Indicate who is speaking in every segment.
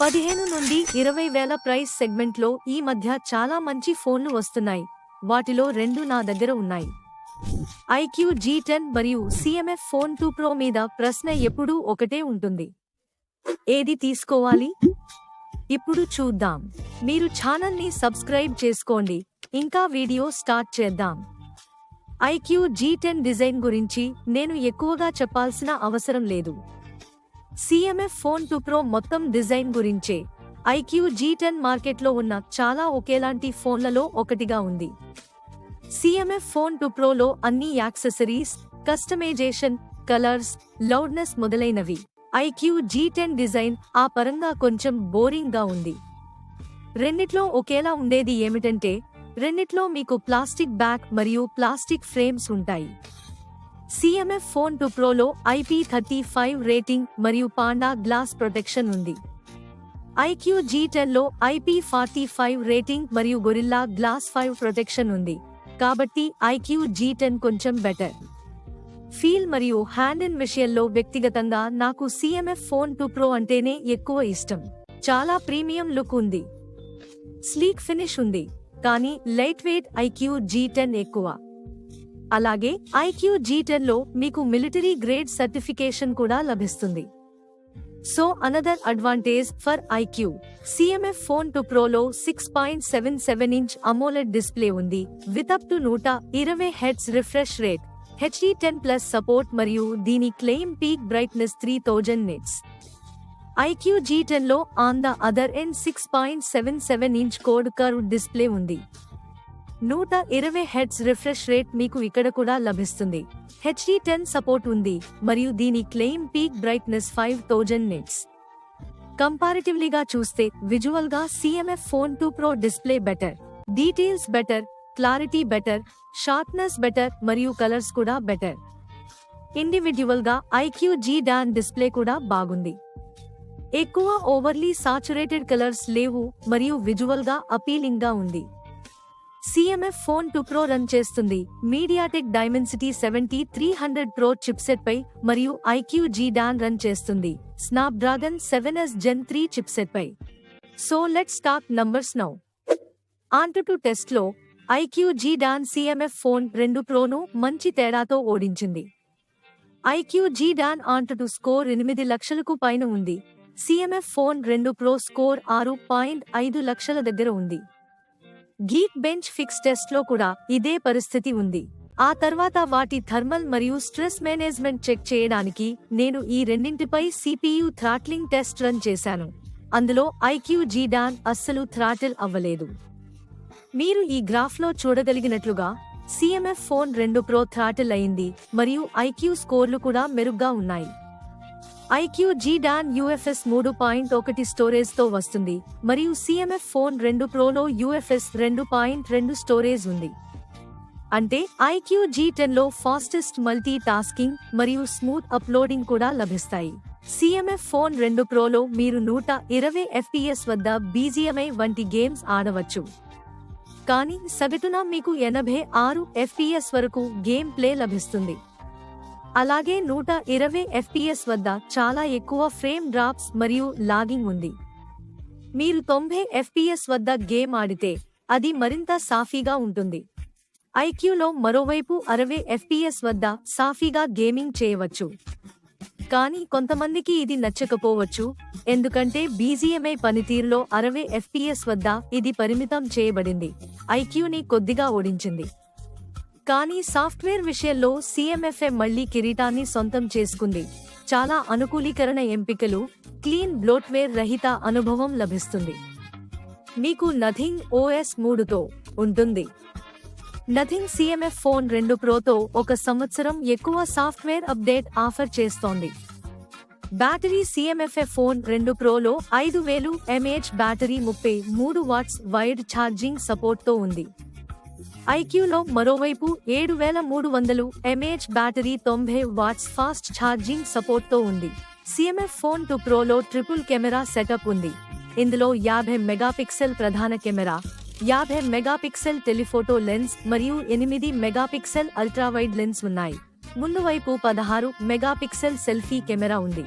Speaker 1: పదిహేను నుండి ఇరవై వేల ప్రైస్ సెగ్మెంట్లో ఈ మధ్య చాలా మంచి ఫోన్లు వస్తున్నాయి. వాటిలో రెండు నా దగ్గర ఉన్నాయి. ఐక్యూ జీ టెన్ మరియు సిఎంఎఫ్ ఫోన్ టూ ప్రో మీద ప్రశ్న ఎప్పుడూ ఒకటే ఉంటుంది. ఏది తీసుకోవాలి? ఇప్పుడు చూద్దాం. మీరు ఛానల్ని సబ్స్క్రైబ్ చేసుకోండి. ఇంకా వీడియో స్టార్ట్ చేద్దాం. ఐక్యూ జీ టెన్ డిజైన్ గురించి నేను ఎక్కువగా చెప్పాల్సిన అవసరం లేదు. సిఎంఎఫ్ ఫోన్ టు ప్రో మొత్తం డిజైన్ గురించే. ఐక్యూ జీ టెన్ మార్కెట్లో ఉన్న చాలా ఒకేలాంటి ఫోన్లలో ఒకటిగా ఉంది. సిఎంఎఫ్ ఫోన్ టు ప్రోలో అన్ని యాక్సెసరీస్ కస్టమైజేషన్ కలర్స్ లౌడ్నెస్ మొదలైనవి. ఐక్యూ జీ టెన్ డిజైన్ ఆ పరంగా కొంచెం బోరింగ్గా ఉంది. రెండిట్లో ఒకేలా ఉండేది ఏమిటంటే రెండిట్లో మీకు ప్లాస్టిక్ బ్యాక్ మరియు ప్లాస్టిక్ ఫ్రేమ్స్ ఉంటాయి. సిఎంఎఫ్ ఫోన్ టు ప్రోలో ఐపీ థర్టీ ఫైవ్ రేటింగ్ మరియు పాండా గ్లాస్ ప్రొటెక్షన్ ఉంది. ఐక్యూ జీ టెన్లో ఐపీ ఫార్టీ ఫైవ్ రేటింగ్ మరియు గొరిల్లా గ్లాస్ ఫైవ్ ప్రొటెక్షన్ ఉంది. కాబట్టి ఐక్యూ జీ టెన్ కొంచెం బెటర్ ఫీల్ మరియు హ్యాండ్ ఇన్ విషయంలో వ్యక్తిగతంగా నాకు సిఎంఎఫ్ ఫోన్ టు ప్రో అంటేనే ఎక్కువ ఇష్టం. చాలా ప్రీమియం లుక్ ఉంది. స్లీక్ ఫినిష్ ఉంది. కానీ light weight iQOO Z ten ఎక్కువ. అలాగే ఐక్యూ జీ టెన్లో మీకు మిలిటరీ గ్రేడ్ సర్టిఫికేషన్ కూడా లభిస్తుంది. So another advantage for iQOO. CMF phone two ప్రోలో six point seven seven inch AMOLED display ఉంది. విత్ అప్ టు నూట ఇరవై hertz refresh rate HD ten plus support మరియు దీని claim peak brightness three thousand nits iQOO Z టెన్లో on the other end six point seven seven inch quad curve display ఉంది. నూట ఇరవై hertz refresh rate మీకు ఇక్కడ కూడా లభిస్తుంది. హెచ్డి టెన్ సపోర్ట్ ఉంది మరియు దీని claim peak brightness five thousand nits. కంపారిటివ్లీగా చూస్తే విజువల్గా CMF phone two pro display better. Details better clarity better sharpness better మరియు కలర్స్ కూడా బెటర్. ఇండివిడ్యువల్గా ఐక్యూ జీ డాన్ డిస్ప్లే కూడా బాగుంది. ఎక్కువ ఓవర్లీ సాచురేటెడ్ కలర్స్ లేవు మరియు విజువల్గా అపీలింగ్గా ఉంది. CMF phone two pro run చేస్తుంది. MediaTek Dimensity seventy three hundred pro chipset పై మరియు ఐక్యూ జీ డాన్ రన్ చేస్తుంది. Snapdragon seven S gen three chipset pi. So let's talk numbers now AnTuTu టెస్ట్లో iQOO Z ten CMF phone రెండు ప్రోను మంచి తేడాతో ఓడించింది. IQOO Z ten AnTuTu score ఎనిమిది లక్షలకు పైన ఉంది. సిఎంఎఫ్ ఫోన్ రెండు ప్రో స్కోర్ ఆరు పాయింట్ ఐదు లక్షల దగ్గర ఉంది. గీక్ బెంచ్ ఫిక్స్ టెస్ట్లో కూడా ఇదే పరిస్థితి ఉంది. ఆ తర్వాత వాటి థర్మల్ మరియు స్ట్రెస్ మేనేజ్మెంట్ చెక్ చేయడానికి నేను ఈ రెండింటిపై సిపియు థ్రాట్లింగ్ టెస్ట్ రన్ చేశాను. అందులో ఐక్యూ జీ డాన్ అస్సలు థ్రాటిల్ అవ్వలేదు. మీరు ఈ గ్రాఫ్లో చూడగలిగినట్లుగా సిఎంఎఫ్ ఫోన్ రెండు ప్రో థ్రాటిల్ అయింది మరియు ఐక్యూ స్కోర్లు కూడా మెరుగ్గా ఉన్నాయి. ఐక్యూ జీ డాన్ యూఎఫ్ఎస్ మూడు పాయింట్ ఒకటి స్టోరేజ్తో వస్తుంది మరియు సిఎంఎఫ్ ఫోన్ రెండు ప్రోలో యూఎఫ్ఎస్ రెండు పాయింట్ రెండు స్టోరేజ్ ఉంది. అంటే ఐక్యూ జీ టెన్లో ఫాస్టెస్ట్ మల్టీ టాస్కింగ్ మరియు స్మూత్ అప్లోడింగ్ కూడా లభిస్తాయి. సిఎంఎఫ్ ఫోన్ రెండు ప్రోలో మీరు నూట ఇరవై ఎఫ్పిఎస్ వద్ద బీజిఎంఐ వంటి గేమ్స్ ఆడవచ్చు. కానీ సగటున మీకు ఎనభై ఆరు ఎఫ్పిఎస్ వరకు గేమ్ ప్లే లభిస్తుంది. అలాగే నూట ఇరవై ఎఫ్పిఎస్ వద్ద చాలా ఎక్కువ ఫ్రేమ్ డ్రాప్స్ మరియు లాగింగ్ ఉంది. మీరు తొంభై ఎఫ్పిఎస్ వద్ద గేమ్ ఆడితే అది మరింత సాఫీగా ఉంటుంది. ఐక్యూలో మరోవైపు అరవై ఎఫ్పిఎస్ వద్ద సాఫీగా గేమింగ్ చేయవచ్చు. కానీ కొంతమందికి ఇది నచ్చకపోవచ్చు ఎందుకంటే బీజీఎంఐ పనితీరులో అరవై ఎఫ్పిఎస్ వద్ద ఇది పరిమితం చేయబడింది. ఐక్యూని కొద్దిగా ఓడించింది. కానీ సాఫ్ట్వేర్ విషయంలో సీఎంఎఫ్ఏ మళ్ళీ కిరీటాన్ని సొంతం చేసుకుంది. చాలా అనుకూలీకరణ ఎంపికలు క్లీన్ బ్లోట్వేర్ రహిత అనుభవం లభిస్తుంది. మీకు నథింగ్ ఓఎస్ మూడుతో ఉంటుంది. నథింగ్ సిఎంఎఫ్ ఫోన్ రెండు ప్రోతో ఒక సంవత్సరం ఎక్కువ సాఫ్ట్వేర్ అప్డేట్ ఆఫర్ చేస్తోంది. బ్యాటరీ సిఎంఎఫ్ఏ ఫోన్ రెండు ప్రోలో ఐదు వేలు ఎంఏహెచ్ బ్యాటరీ ముప్పై మూడు వాట్స్ వైడ్ ఛార్జింగ్ సపోర్ట్తో ఉంది. ఐక్యూలో మరోవైపు ఏడు వేల మూడు వందలు ఎంఏహెచ్ బ్యాటరీ తొంభై వాట్స్ ఫాస్ట్ ఛార్జింగ్ సపోర్ట్తో ఉంది. సిఎంఎఫ్ ఫోన్ టు ప్రోలో ట్రిపుల్ కెమెరా సెటప్ ఉంది. ఇందులో యాభై మెగాపిక్సెల్ ప్రధాన కెమెరా యాభై మెగాపిక్సెల్ టెలిఫోటో లెన్స్ మరియు ఎనిమిది మెగాపిక్సెల్ అల్ట్రావైడ్ లెన్స్ ఉన్నాయి. ముందు వైపు పదహారు మెగాపిక్సెల్ సెల్ఫీ కెమెరా ఉంది.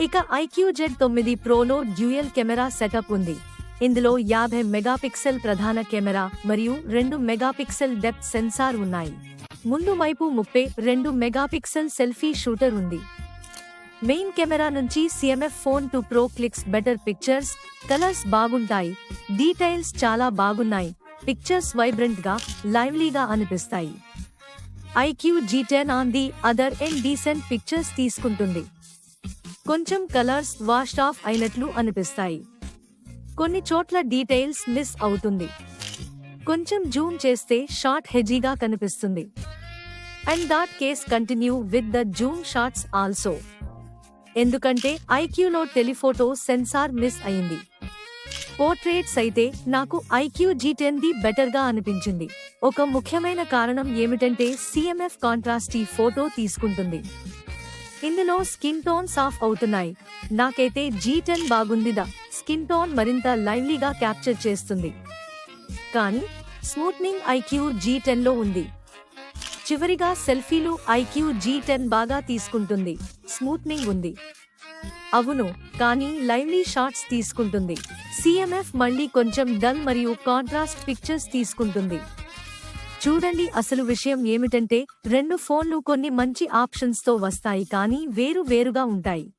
Speaker 1: ఇక ఐక్యూ జెడ్ తొమ్మిది ప్రోలో డ్యూయల్ కెమెరా సెటప్ ఉంది. ఇందులో యాభై మెగాపిక్సెల్ ప్రధాన కెమెరా మరియు రెండు మెగాపిక్సెల్ డెప్త్ సెన్సార్ ఉన్నాయి. ముందు వైపు ముప్పై రెండు మెగాపిక్సెల్ సెల్ఫీ షూటర్ ఉంది. మెయిన్ కెమెరా నుంచి CMF phone two pro clicks better pictures colours బాగుంటాయి. డీటెయిల్స్ చాలా బాగున్నాయి. పిక్చర్స్ వైబ్రెంట్గా లైవ్లీగా అనిపిస్తాయి. IQOO Z ten on the other end decent pictures తీసుకుంటుంది. కొంచెం కలర్స్ వాష్ ఆఫ్ అయినట్లు అనిపిస్తాయి. కొన్ని చోట్ల డీటెయిల్స్ మిస్ అవుతుంది. కొంచెం జూమ్ చేస్తే షార్ట్ హెజీగా కనిపిస్తుంది. And that case continue with the zoom shorts also. ఎందుకంటే ఐక్యూలో టెలిఫోటో సెన్సార్ మిస్ అయింది. పోర్ట్రేట్స్ అయితే నాకు ఐక్యూ జీ టెన్ ది బెటర్గా అనిపించింది. ఒక ముఖ్యమైన కారణం ఏమిటంటే సిఎంఎఫ్ కాంట్రాస్టీ ఫోటో తీసుకుంటుంది. ఇందులో స్కిన్ టోన్స్ ఆఫ్ అవుతున్నాయి. నాకైతే జీ టెన్ బాగుందిదా. స్కిన్ టోన్ మరింత లైవ్లీగా క్యాప్చర్ చేస్తుంది. కానీ స్మూత్నింగ్ ఐక్యూ జీ టెన్లో ఉంది. చివరిగా సెల్ఫీలు ఐక్యూ జీ టెన్ బాగా తీసుకుంటుంది. స్మూత్నింగ్ ఉంది. అవును కానీ లైవ్లీ షాట్స్ తీసుకుంటుంది. సిఎంఎఫ్ మళ్ళీ కొంచెం డల్ మరియు కాంట్రాస్ట్ పిక్చర్స్ తీసుకుంటుంది. చూడండి అసలు విషయం ఏమిటంటే రెండు ఫోన్లు కొన్ని మంచి ఆప్షన్స్తో వస్తాయి కానీ వేరు వేరుగా ఉంటాయి.